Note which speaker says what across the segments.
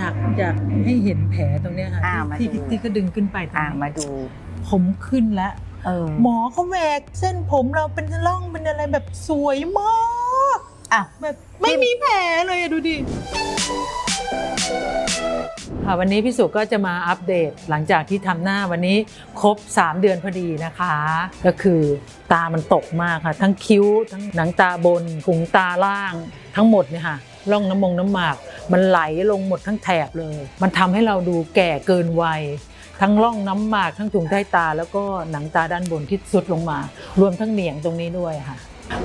Speaker 1: อยากอยากให้เห็นแผลตรงเนี้ยค่ะ
Speaker 2: อ่ามา
Speaker 1: ที่
Speaker 2: ดู
Speaker 1: ที่ที่ก็ดึงขึ้นไปตรง
Speaker 2: อ่า
Speaker 1: นี้
Speaker 2: มาดู
Speaker 1: ผมขึ้นแล้ว
Speaker 2: เออ
Speaker 1: หมอเขาแหวกเส้นผมเราเป็นร่องเป็นอะไรแบบสวยมาก
Speaker 2: อะ
Speaker 1: แบบไม่มีแผลเลยอะดูดิ ค่ะวันนี้พี่สุก็จะมาอัปเดตหลังจากที่ทำหน้าวันนี้ครบ 3 เดือนพอดีนะคะ ก็คือตามันตกมากค่ะ ทั้งคิ้ว ทั้งหนังตาบนขุงตาล่างทั้งหมดเนี่ยค่ะร่องน้ำมงน้ำหมาก มันไหลลงหมดทั้งแถบเลย มันทำให้เราดูแก่เกินวัย ทั้งร่องน้ำหมากทั้งถุงใต้ตา แล้วก็หนังตาด้านบนที่สุดลงมา รวมทั้งเหนียงตรงนี้ด้วยค่ะ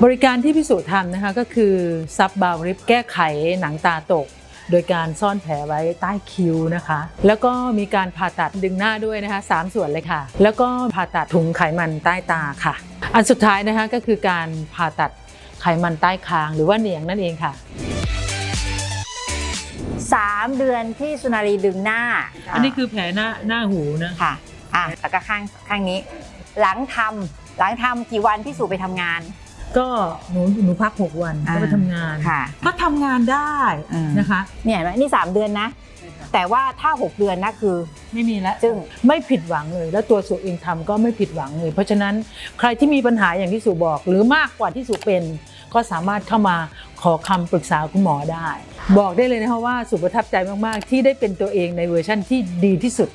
Speaker 1: บริการที่พิสูจน์ทำนะคะก็คือซับบาวริบแก้ไขหนังตาตกโดยการซ่อนแผลไว้ใต้คิ้วนะคะ แล้วก็มีการผ่าตัดดึงหน้าด้วยนะคะสามส่วนเลยค่ะ แล้วก็ผ่าตัดถุงไขมันใต้ตาค่ะ อันสุดท้ายนะคะก็คือการผ่าตัดไขมันใต้คางหรือว่าเหนียงนั่นเองค่ะ
Speaker 2: สามเดือนที่สุนารีดึงหน้า
Speaker 1: อันนี้คือแผลหน้าหน้าหูนะ
Speaker 2: ค่ะอะแล้วก็ข้างข้างนี้ หลังทำหลังทำกี่วันพี่สุไปทำงาน
Speaker 1: ก็หนูหนูพัก 6 วัน
Speaker 2: อ่า
Speaker 1: ก็ไปทำงาน
Speaker 2: ค่ะ
Speaker 1: ก็ทำงานได้
Speaker 2: อืม
Speaker 1: นะคะ
Speaker 2: เนี่ยเห็นไหมนี่ 3 เดือนนะ แต่ว่าถ้า 6 เดือนนะคือ
Speaker 1: ไม่มีแล้ว
Speaker 2: จึ้ง
Speaker 1: ไม่ผิดหวังเลย แล้วตัวสุเองทำก็ไม่ผิดหวังเลย เพราะฉะนั้นใครที่มีปัญหาอย่างที่สุบอก หรือมากกว่าที่สุเป็น ก็สามารถเข้ามาขอคำปรึกษาคุณหมอได้ บอกได้เลยนะคะว่าสุประทับใจมาก ๆ ที่ได้เป็นตัวเองในเวอร์ชั่นที่ดีที่สุด